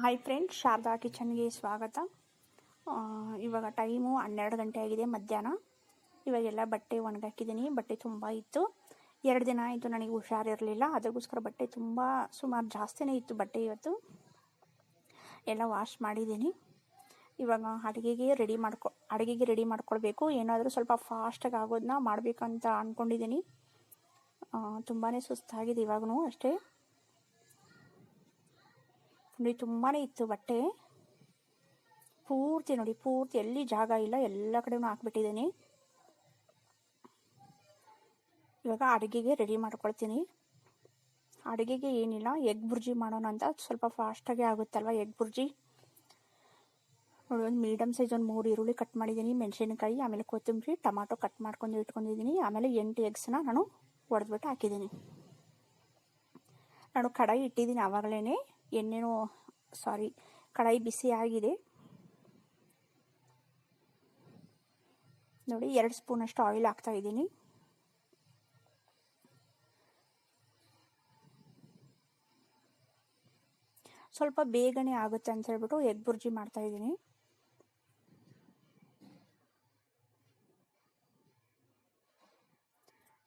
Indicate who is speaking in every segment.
Speaker 1: Hi friends Sharada ಕಿಚನ್ಗೆ ಸ್ವಾಗತ. ಇವಾಗ time ಹನ್ನೆರಡು ಗಂಟೆ ಆಗಿದೆ ಮಧ್ಯಾಹ್ನ. ಇವಾಗೆಲ್ಲ ಬಟ್ಟೆ ಒಣಗಾಕಿದ್ದೀನಿ. ಬಟ್ಟೆ ತುಂಬ ಇತ್ತು. ಎರಡು ದಿನ ಆಯಿತು ನನಗೆ ಹುಷಾರಿರಲಿಲ್ಲ. ಅದಕ್ಕೋಸ್ಕರ ಬಟ್ಟೆ ತುಂಬ ಸುಮಾರು ಜಾಸ್ತಿನೇ ಇತ್ತು ಬಟ್ಟೆ ಇವತ್ತು. ಎಲ್ಲ ವಾಶ್ ಮಾಡಿದ್ದೀನಿ. ಇವಾಗ ಅಡುಗೆಗೆ ರೆಡಿ ಮಾಡ್ಕೊ, ಅಡುಗೆಗೆ ರೆಡಿ ಮಾಡ್ಕೊಳ್ಬೇಕು. ಏನಾದರೂ ಸ್ವಲ್ಪ ಫಾಸ್ಟಾಗಿ ಆಗೋದನ್ನ ಮಾಡಬೇಕಂತ ಅಂದ್ಕೊಂಡಿದ್ದೀನಿ ತುಂಬಾ ಸುಸ್ತಾಗಿದೆ ಇವಾಗೂ ಅಷ್ಟೇ. ನೋಡಿ ತುಂಬಾ ಇತ್ತು ಬಟ್ಟೆ. ಪೂರ್ತಿ ನೋಡಿ, ಪೂರ್ತಿ ಎಲ್ಲಿ ಜಾಗ ಇಲ್ಲ, ಎಲ್ಲ ಕಡೆನೂ ಹಾಕ್ಬಿಟ್ಟಿದ್ದೀನಿ. ಇವಾಗ ಅಡುಗೆಗೆ ರೆಡಿ ಮಾಡ್ಕೊಳ್ತೀನಿ. ಅಡುಗೆಗೆ ಏನಿಲ್ಲ ಎಗ್ ಬುರ್ಜಿ ಮಾಡೋಣ ಅಂತ ಸ್ವಲ್ಪ ಫಾಸ್ಟಾಗಿ ಆಗುತ್ತಲ್ವ ಎಗ್ ಬುರ್ಜಿ? ನೋಡಿ, ಒಂದು ಮೀಡಿಯಮ್ ಸೈಜ್ ಒಂದು ಮೂರು ಈರುಳ್ಳಿ ಕಟ್ ಮಾಡಿದ್ದೀನಿ, ಮೆಣಸಿನಕಾಯಿ, ಆಮೇಲೆ ಕೊತ್ತಂಬರಿ, ಟೊಮಾಟೊ ಕಟ್ ಮಾಡ್ಕೊಂಡು ಇಟ್ಕೊಂಡಿದ್ದೀನಿ, ಆಮೇಲೆ ಎಂಟು ಎಗ್ಸನ್ನ ನಾನು ಒಡೆದ್ಬಿಟ್ಟು ಹಾಕಿದ್ದೀನಿ. ನಾನು ಕಡಾಯಿ ಇಟ್ಟಿದ್ದೀನಿ ಆವಾಗಲೇ ಎಣ್ಣೆನೂ, ಸಾರಿ, ಕಡಾಯಿ ಬಿಸಿ ಆಗಿದೆ. ನೋಡಿ, ಎರಡು ಸ್ಪೂನಷ್ಟು ಆಯಿಲ್ ಹಾಕ್ತಾ ಇದ್ದೀನಿ. ಸ್ವಲ್ಪ ಬೇಗನೆ ಆಗುತ್ತೆ ಅಂತ ಹೇಳ್ಬಿಟ್ಟು ಎಗ್ ಬುರ್ಜಿ ಮಾಡ್ತಾ ಇದ್ದೀನಿ.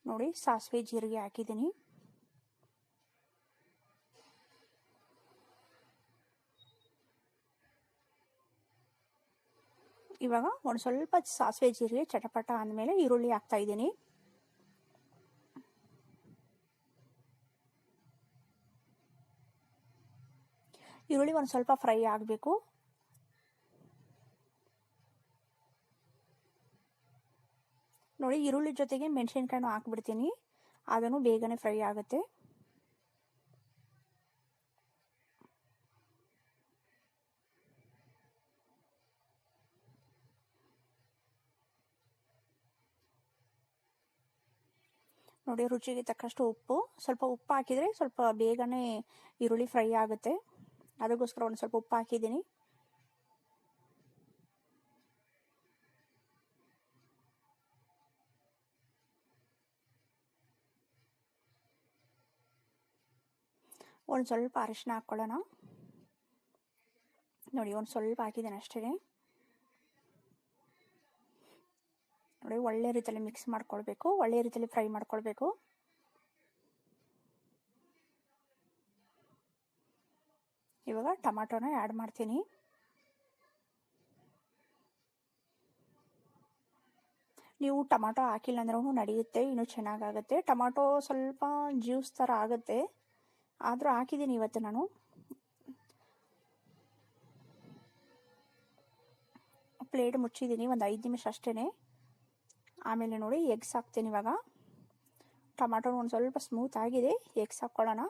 Speaker 1: ನೋಡಿ, ಸಾಸಿವೆ ಜೀರಿಗೆ ಹಾಕಿದ್ದೀನಿ. ಇವಾಗ ಒಂದು ಸ್ವಲ್ಪ ಸಾಸಿವೆ ಜೀರಿಗೆ ಚಟಪಟ ಅಂದಮೇಲೆ ಈರುಳ್ಳಿ ಹಾಕ್ತಾ ಇದ್ದೀನಿ. ಈರುಳ್ಳಿ ಒಂದು ಸ್ವಲ್ಪ ಫ್ರೈ ಆಗಬೇಕು. ನೋಡಿ, ಈರುಳ್ಳಿ ಜೊತೆಗೆ ಮೆಣಸಿನ್ಕಾಯಿನೂ ಹಾಕ್ಬಿಡ್ತೀನಿ. ಅದನ್ನು ಬೇಗನೆ ಫ್ರೈ ಆಗುತ್ತೆ. ನೋಡಿ ರುಚಿಗೆ ತಕ್ಕಷ್ಟು ಉಪ್ಪು. ಸ್ವಲ್ಪ ಉಪ್ಪು ಹಾಕಿದರೆ ಸ್ವಲ್ಪ ಬೇಗನೆ ಈರುಳ್ಳಿ ಫ್ರೈ ಆಗುತ್ತೆ. ಅದಕ್ಕೋಸ್ಕರ ಒಂದು ಸ್ವಲ್ಪ ಉಪ್ಪು ಹಾಕಿದ್ದೀನಿ. ಒಂದು ಸ್ವಲ್ಪ ಅರಿಶಿನ ಹಾಕ್ಕೊಳ್ಳೋಣ ನೋಡಿ, ಒಂದು ಸ್ವಲ್ಪ ಹಾಕಿದ್ದೀನಿ ಅಷ್ಟೇ ನೋಡಿ ಒಳ್ಳೆ ರೀತಿಯಲ್ಲಿ ಮಿಕ್ಸ್ ಮಾಡ್ಕೊಳ್ಬೇಕು ಒಳ್ಳೆ ರೀತಿಯಲ್ಲಿ ಫ್ರೈ ಮಾಡ್ಕೊಳ್ಬೇಕು ಇವಾಗ ಟೊಮಾಟೋನ ಆ್ಯಡ್ ಮಾಡ್ತೀನಿ. ನೀವು ಟೊಮಾಟೊ ಹಾಕಿಲ್ಲ ಅಂದ್ರೂ ನಡೆಯುತ್ತೆ, ಇನ್ನೂ ಚೆನ್ನಾಗಾಗುತ್ತೆ. ಟೊಮಾಟೊ ಸ್ವಲ್ಪ ಜ್ಯೂಸ್ ಥರ ಆಗುತ್ತೆ, ಆದರೂ ಹಾಕಿದ್ದೀನಿ ಇವತ್ತು ನಾನು. ಪ್ಲೇಟ್ ಮುಚ್ಚಿದ್ದೀನಿ, ಒಂದು ಐದು ನಿಮಿಷ ಅಷ್ಟೇ ಆಮೇಲೆ ನೋಡಿ ಎಗ್ಸ್ ಹಾಕ್ತೀನಿ ಇವಾಗ. ಟೊಮಾಟೊ ಒಂದು ಸ್ವಲ್ಪ ಸ್ಮೂತ್ ಆಗಿದೆ. ಎಗ್ಸ್ ಹಾಕ್ಕೊಳ್ಳೋಣ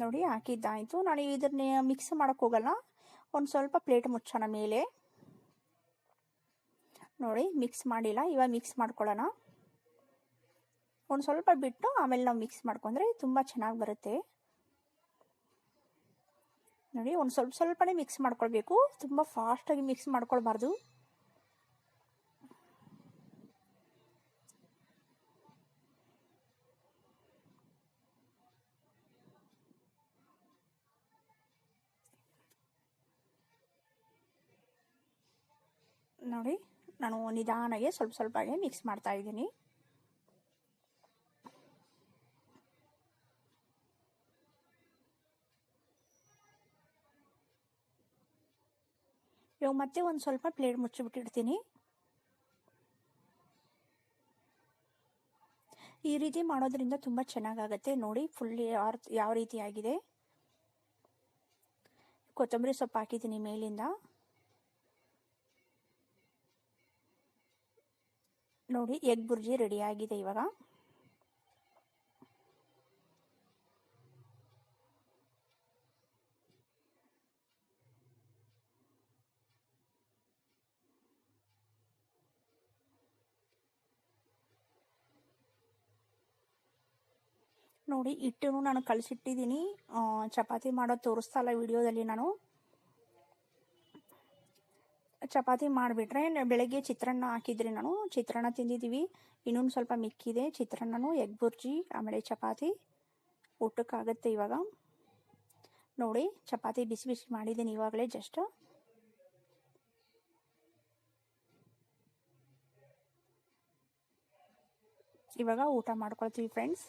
Speaker 1: ನೋಡಿ ಹಾಕಿದ್ದಾಯಿತು. ನಾನು ಇದನ್ನ ಮಿಕ್ಸ್ ಮಾಡೋಕ್ಕೆ ಹೋಗಲ್ಲ. ಒಂದು ಸ್ವಲ್ಪ ಪ್ಲೇಟ್ ಮುಚ್ಚೋಣ ಮೇಲೆ. ನೋಡಿ ಮಿಕ್ಸ್ ಮಾಡಿಲ್ಲ. ಇವಾಗ ಮಿಕ್ಸ್ ಮಾಡ್ಕೊಳ್ಳೋಣ. ಒಂದು ಸ್ವಲ್ಪ ಬಿಟ್ಟು ಆಮೇಲೆ ನಾವು ಮಿಕ್ಸ್ ಮಾಡ್ಕೊಂಡ್ರೆ ತುಂಬ ಚೆನ್ನಾಗಿ ಬರುತ್ತೆ. ನೋಡಿ, ಒಂದು ಸ್ವಲ್ಪ ಸ್ವಲ್ಪನೇ ಮಿಕ್ಸ್ ಮಾಡ್ಕೊಳ್ಬೇಕು. ತುಂಬ ಫಾಸ್ಟಾಗಿ ಮಿಕ್ಸ್ ಮಾಡ್ಕೊಳ್ಬಾರ್ದು. ನೋಡಿ, ನಾನು ನಿಧಾನಾಗೆ ಸ್ವಲ್ಪ ಸ್ವಲ್ಪ ಮಿಕ್ಸ್ ಮಾಡ್ತಾ ಇದ್ದೀನಿ. ಮತ್ತೆ ಒಂದು ಸ್ವಲ್ಪ ಪ್ಲೇಟ್ ಮುಚ್ಚಿಬಿಟ್ಟಿರ್ತೀನಿ ಈ ರೀತಿ ಮಾಡೋದ್ರಿಂದ ತುಂಬ ಚೆನ್ನಾಗಾಗತ್ತೆ. ನೋಡಿ ಫುಲ್ ಯಾವ ರೀತಿ ಆಗಿದೆ. ಕೊತ್ತಂಬರಿ ಸೊಪ್ಪು ಹಾಕಿದ್ದೀನಿ ಮೇಲಿಂದ. ನೋಡಿ ಎಗ್ ಬುರ್ಜಿ ರೆಡಿ ಆಗಿದೆ ಇವಾಗ. ನೋಡಿ, ಹಿಟ್ಟನ್ನು ನಾನು ಕಳಿಸಿಟ್ಟಿದ್ದೀನಿ. ಚಪಾತಿ ಮಾಡೋದು ತೋರಿಸ್ತಾ ಇಲ್ಲ ವಿಡಿಯೋದಲ್ಲಿ ನಾನು. ಚಪಾತಿ ಮಾಡಿಬಿಟ್ರೆ ಬೆಳಗ್ಗೆ ಚಿತ್ರಾನ್ನ ಹಾಕಿದ್ರಿ ನಾನು. ಚಿತ್ರಾನ್ನ ತಿಂದಿದ್ದೀವಿ. ಇನ್ನೊಂದು ಸ್ವಲ್ಪ ಮಿಕ್ಕಿದೆ. ಚಿತ್ರಾನ್ನನು ಎಗ್ ಬುರ್ಜಿ, ಆಮೇಲೆ ಚಪಾತಿ. ಊಟಕ್ಕಾಗತ್ತೆ ಇವಾಗ. ನೋಡಿ, ಚಪಾತಿ ಬಿಸಿ ಬಿಸಿ ಮಾಡಿದ್ದೀನಿ ಇವಾಗಲೇ ಜಸ್ಟ್ ಇವಾಗ ಊಟ ಮಾಡ್ಕೊಳ್ತೀವಿ ಫ್ರೆಂಡ್ಸ್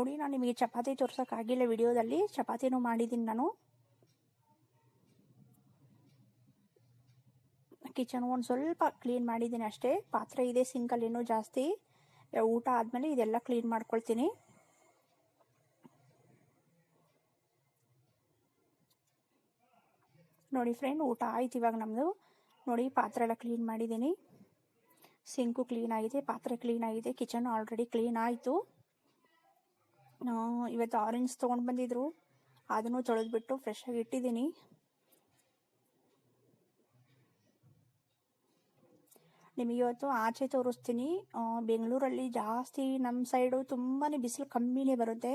Speaker 1: ನೋಡಿ, ನಾನು ನಿಮಗೆ ಚಪಾತಿ ತೋರ್ಸೋಕ್ಕಾಗಿಲ್ಲ ವಿಡಿಯೋದಲ್ಲಿ. ಚಪಾತಿನೂ ಮಾಡಿದ್ದೀನಿ ನಾನು. ಕಿಚನ್ ಒಂದು ಸ್ವಲ್ಪ ಕ್ಲೀನ್ ಮಾಡಿದ್ದೀನಿ ಅಷ್ಟೇ. ಪಾತ್ರೆ ಇದೆ ಸಿಂಕಲ್ಲಿ ಇನ್ನೂ ಜಾಸ್ತಿ. ಊಟ ಆದಮೇಲೆ ಇದೆಲ್ಲ ಕ್ಲೀನ್ ಮಾಡ್ಕೊಳ್ತೀನಿ. ನೋಡಿ ಫ್ರೆಂಡ್ ಊಟ ಆಯ್ತು ಇವಾಗ ನಮ್ಮದು ನೋಡಿ, ಪಾತ್ರೆ ಎಲ್ಲ ಕ್ಲೀನ್ ಮಾಡಿದ್ದೀನಿ ಸಿಂಕು ಕ್ಲೀನ್ ಆಗಿದೆ, ಪಾತ್ರೆ ಕ್ಲೀನ್ ಆಗಿದೆ. ಕಿಚನ್ ಆಲ್ರೆಡಿ ಕ್ಲೀನ್ ಆಯಿತು. ಇವತ್ತು ಆರೆಂಜ್ ತೊಗೊಂಡು ಬಂದಿದ್ರು. ಅದನ್ನು ತೊಳೆದ್ಬಿಟ್ಟು ಫ್ರೆಶ್ ಆಗಿ ಇಟ್ಟಿದ್ದೀನಿ. ನಿಮಗೆ ಇವತ್ತು ಆಚೆ ತೋರಿಸ್ತೀನಿ. ಬೆಂಗಳೂರಲ್ಲಿ ಜಾಸ್ತಿ ನಮ್ಮ ಸೈಡು ತುಂಬಾ ಬಿಸಿಲು ಕಮ್ಮಿನೇ ಬರುತ್ತೆ.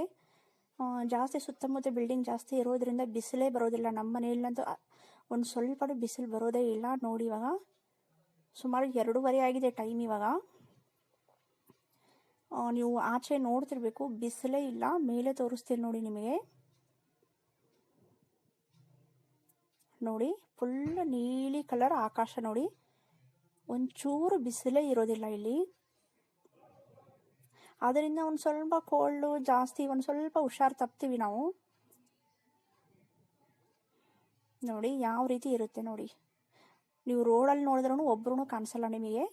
Speaker 1: ಜಾಸ್ತಿ ಸುತ್ತಮುತ್ತ ಬಿಲ್ಡಿಂಗ್ ಜಾಸ್ತಿ ಇರೋದ್ರಿಂದ ಬಿಸಿಲೇ ಬರೋದಿಲ್ಲ. ನಮ್ಮ ಮನೆಯಲ್ಲಂತೂ ಒಂದು ಸ್ವಲ್ಪ ಬಿಸಿಲು ಬರೋದೇ ಇಲ್ಲ ನೋಡಿ ಇವಾಗ. ಸುಮಾರು ಎರಡೂವರೆ ಆಗಿದೆ ಟೈಮ್ ಇವಾಗ. ನೀವು ಆಚೆ ನೋಡ್ತಿರ್ಬೇಕು, ಬಿಸಿಲೇ ಇಲ್ಲ, ಮೇಲೆ ತೋರಿಸ್ತೀನಿ ನೋಡಿ ನಿಮಗೆ. ನೋಡಿ ಫುಲ್ ನೀಲಿ ಕಲರ್ ಆಕಾಶ ನೋಡಿ. ಒಂಚೂರು ಬಿಸಿಲೇ ಇರೋದಿಲ್ಲ ಇಲ್ಲಿ. ಅದರಿಂದ ಒಂದು ಸ್ವಲ್ಪ ಕೋಲ್ಡು ಜಾಸ್ತಿ, ಒಂದು ಸ್ವಲ್ಪ ಹುಷಾರು ತಪ್ತೀವಿ ನಾವು. ನೋಡಿ, ಯಾವ ರೀತಿ ಇರುತ್ತೆ ನೋಡಿ. ನೀವು ರೋಡಲ್ಲಿ ನೋಡಿದ್ರೂ ಒಬ್ರು ಕಾಣಿಸಲ್ಲ ನಿಮಗೆ.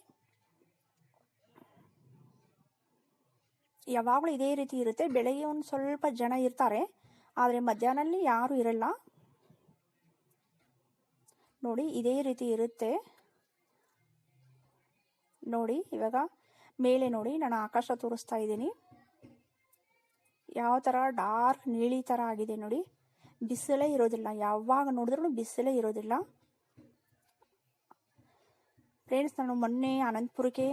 Speaker 1: ಯಾವಾಗಲೂ ಇದೇ ರೀತಿ ಇರುತ್ತೆ. ಬೆಳಗ್ಗೆ ಒಂದು ಸ್ವಲ್ಪ ಜನ ಇರ್ತಾರೆ. ಆದರೆ ಮಧ್ಯಾಹ್ನಲ್ಲಿ ಯಾರೂ ಇರಲ್ಲ. ನೋಡಿ, ಇದೇ ರೀತಿ ಇರುತ್ತೆ. ನೋಡಿ, ಇವಾಗ ಮೇಲೆ ನೋಡಿ, ನಾನು ಆಕಾಶ ತೋರಿಸ್ತಾ ಇದ್ದೀನಿ. ಯಾವ ಥರ ಡಾರ್ಕ್ ನೀಲಿ ಥರ ಆಗಿದೆ ನೋಡಿ. ಬಿಸಿಲೇ ಇರೋದಿಲ್ಲ. ಯಾವಾಗ ನೋಡಿದ್ರೂ ಬಿಸಿಲೇ ಇರೋದಿಲ್ಲ. ಫ್ರೆಂಡ್ಸ್ ನಾನು ಮೊನ್ನೆ ಅನಂತಪುರಕ್ಕೆ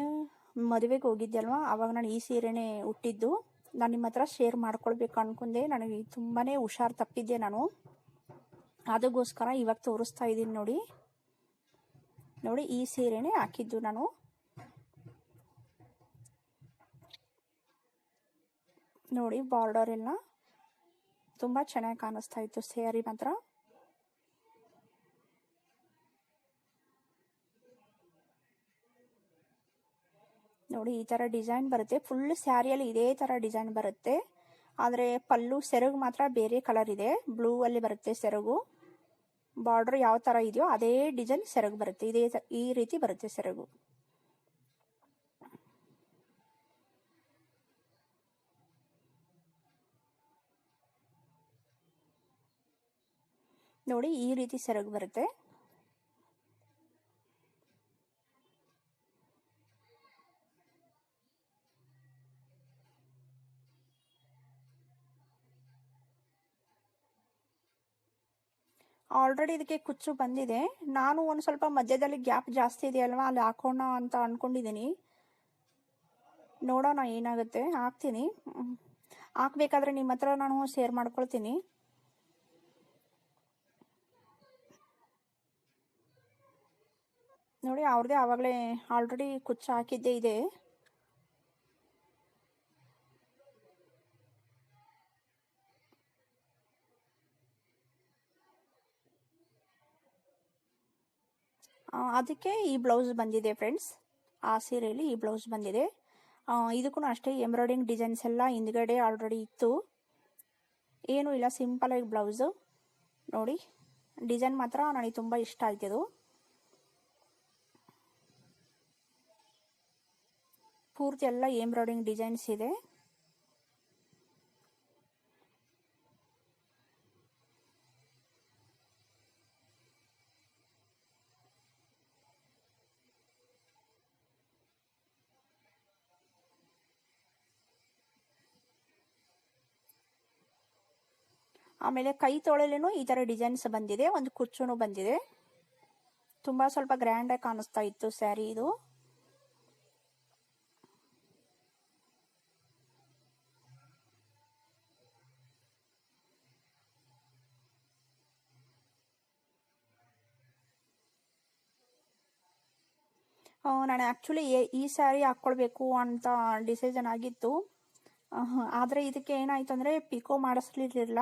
Speaker 1: ಮದುವೆಗೆ ಹೋಗಿದ್ದೆ ಅಲ್ವಾ ಅವಾಗ ನಾನು ಈ ಸೀರೆನೇ ಹುಟ್ಟಿದ್ದು ನಾನು ನಿಮ್ಮ ಹತ್ರ ಶೇರ್ ಮಾಡ್ಕೊಳ್ಬೇಕು ಅನ್ಕೊಂಡೆ. ನನಗೆ ತುಂಬಾ ಹುಷಾರು ತಪ್ಪಿದ್ದೆ ನಾನು? ಅದಕ್ಕೋಸ್ಕರ ಇವಾಗ ತೋರಿಸ್ತಾ ಇದ್ದೀನಿ ನೋಡಿ. ನೋಡಿ, ಈ ಸೀರೆನೇ ಹಾಕಿದ್ದು ನಾನು. ನೋಡಿ ಬಾರ್ಡರ್ ಎಲ್ಲ ತುಂಬ ಚೆನ್ನಾಗಿ ಕಾಣಿಸ್ತಾ ಇತ್ತು ಸ್ಯಾರಿ ಮಾತ್ರ. ನೋಡಿ, ಈ ಥರ ಡಿಸೈನ್ ಬರುತ್ತೆ. ಫುಲ್ ಸ್ಯಾರಿಯಲ್ಲಿ ಇದೇ ಥರ ಡಿಸೈನ್ ಬರುತ್ತೆ. ಆದರೆ ಪಲ್ಲು, ಸೆರಗು ಮಾತ್ರ ಬೇರೆ ಕಲರ್ ಇದೆ. ಬ್ಲೂ ಅಲ್ಲಿ ಬರುತ್ತೆ ಸೆರಗು. ಬಾರ್ಡರ್ ಯಾವ ಥರ ಇದೆಯೋ ಅದೇ ಡಿಸೈನ್ ಸೆರಗು ಬರುತ್ತೆ. ಇದೇ ಈ ರೀತಿ ಬರುತ್ತೆ ಸೆರಗು. ನೋಡಿ, ಈ ರೀತಿ ಸೆರಗು ಬರುತ್ತೆ. ಆಲ್ರೆಡಿ ಇದಕ್ಕೆ ಕುಚ್ಚು ಬಂದಿದೆ. ನಾನು ಒಂದು ಸ್ವಲ್ಪ ಮಧ್ಯದಲ್ಲಿ ಗ್ಯಾಪ್ ಜಾಸ್ತಿ ಇದೆಯಲ್ವಾ ಅಲ್ಲಿ ಹಾಕೋಣ ಅಂತ ಅಂದ್ಕೊಂಡಿದ್ದೀನಿ ನೋಡೋಣ ಏನಾಗುತ್ತೆ. ಹಾಕ್ತೀನಿ. ಹಾಕ್ಬೇಕಾದ್ರೆ ನಿಮ್ಮ ಹತ್ರ ನಾನು ಶೇರ್ ಮಾಡ್ಕೊಳ್ತೀನಿ. ನೋಡಿ ಅವ್ರದ್ದೇ ಆವಾಗಲೇ ಆಲ್ರೆಡಿ ಕುಚ್ಚು ಹಾಕಿದ್ದೇ ಇದೆ. ಅದಕ್ಕೆ ಈ ಬ್ಲೌಸ್ ಬಂದಿದೆ ಫ್ರೆಂಡ್ಸ್. ಆ ಸೀರೆಯಲ್ಲಿ ಈ ಬ್ಲೌಸ್ ಬಂದಿದೆ. ಇದಕ್ಕೂ ಅಷ್ಟೇ ಎಂಬ್ರಾಯ್ಡಿಂಗ್ ಡಿಸೈನ್ಸ್ ಎಲ್ಲ ಹಿಂದ್ಗಡೆ ಆಲ್ರೆಡಿ ಇತ್ತು. ಏನೂ ಇಲ್ಲ ಸಿಂಪಲ್ ಆಗಿ ಬ್ಲೌಸು. ನೋಡಿ, ಡಿಸೈನ್ ಮಾತ್ರ ನನಗೆ ತುಂಬ ಇಷ್ಟ ಆಯ್ತಿದ್ದು ಪೂರ್ತಿ ಎಲ್ಲ ಎಂಬ್ರಾಯ್ಡಿಂಗ್ ಡಿಸೈನ್ಸ್ ಇದೆ. ಆಮೇಲೆ ಕೈ ತೊಳೆಲೇನು ಈ ಥರ ಡಿಸೈನ್ಸ್ ಬಂದಿದೆ, ಒಂದು ಕುರ್ಚುನು ಬಂದಿದೆ. ತುಂಬಾ ಸ್ವಲ್ಪ ಗ್ರ್ಯಾಂಡಾಗಿ ಕಾಣಿಸ್ತಾ ಇತ್ತು ಸ್ಯಾರಿ ಇದು. ನಾನು ಆ್ಯಕ್ಚುಲಿ ಈ ಸ್ಯಾರಿ ಹಾಕ್ಕೊಳ್ಬೇಕು ಅಂತ ಡಿಸಿಷನ್ ಆಗಿತ್ತು. ಆದರೆ ಇದಕ್ಕೆ ಏನಾಯ್ತು ಅಂದರೆ ಪಿಕೋ ಮಾಡಿಸ್ಲಿರ್ಲಿಲ್ಲ.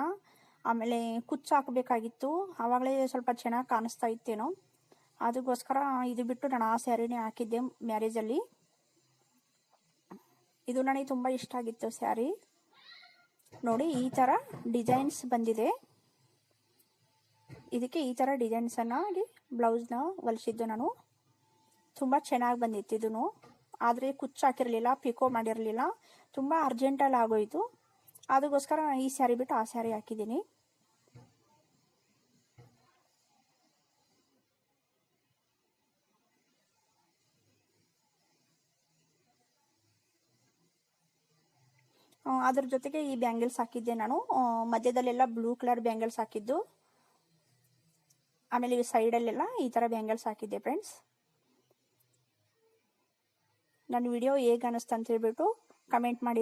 Speaker 1: ಆಮೇಲೆ ಕುಚ್ಚು ಹಾಕಬೇಕಾಗಿತ್ತು. ಆವಾಗಲೇ ಸ್ವಲ್ಪ ಚೆನ್ನಾಗಿ ಕಾಣಿಸ್ತಾ ಇತ್ತೇನೋ. ಅದಕ್ಕೋಸ್ಕರ ಇದು ಬಿಟ್ಟು ನಾನು ಆ ಸ್ಯಾರಿನೇ ಹಾಕಿದ್ದೆ ಮ್ಯಾರೇಜಲ್ಲಿ. ಇದು ನನಗೆ ತುಂಬ ಇಷ್ಟ ಆಗಿತ್ತು ಸ್ಯಾರಿ. ನೋಡಿ, ಈ ಥರ ಡಿಸೈನ್ಸ್ ಬಂದಿದೆ. ಇದಕ್ಕೆ ಈ ಥರ ಡಿಸೈನ್ಸನ್ನಾಗಿ ಬ್ಲೌಸ್ನ ಹೊಲಿಸಿದ್ದು ನಾನು. ತುಂಬ ಚೆನ್ನಾಗಿ ಬಂದಿತ್ತು ಇದೂ ಆದರೆ ಕುಚ್ಚು ಹಾಕಿರಲಿಲ್ಲ, ಪಿಕೋ ಮಾಡಿರಲಿಲ್ಲ. ತುಂಬ ಅರ್ಜೆಂಟಲ್ಲಿ ಆಗೋಯಿತು ಅದಕ್ಕೋಸ್ಕರ ಈ ಸ್ಯಾರಿ ಬಿಟ್ಟು ಆ ಸ್ಯಾರಿ ಹಾಕಿದ್ದೀನಿ. ಅದ್ರ ಜೊತೆಗೆ ಈ ಬ್ಯಾಂಗಲ್ಸ್ ಹಾಕಿದ್ದೆ ನಾನು. ಮಧ್ಯದಲ್ಲೆಲ್ಲ ಬ್ಲೂ ಕಲರ್ ಬ್ಯಾಂಗಲ್ಸ್ ಹಾಕಿದ್ದು. ಆಮೇಲೆ ಈ ಸೈಡಲ್ಲೆಲ್ಲ ಈ ಥರ ಬ್ಯಾಂಗಲ್ಸ್ ಹಾಕಿದ್ದೆ ಫ್ರೆಂಡ್ಸ್. ನನ್ನ ವಿಡಿಯೋ ಹೇಗೆ ಅನ್ನಿಸ್ತು ಅಂತ ಹೇಳ್ಬಿಟ್ಟು ಕಮೆಂಟ್ ಮಾಡಿ.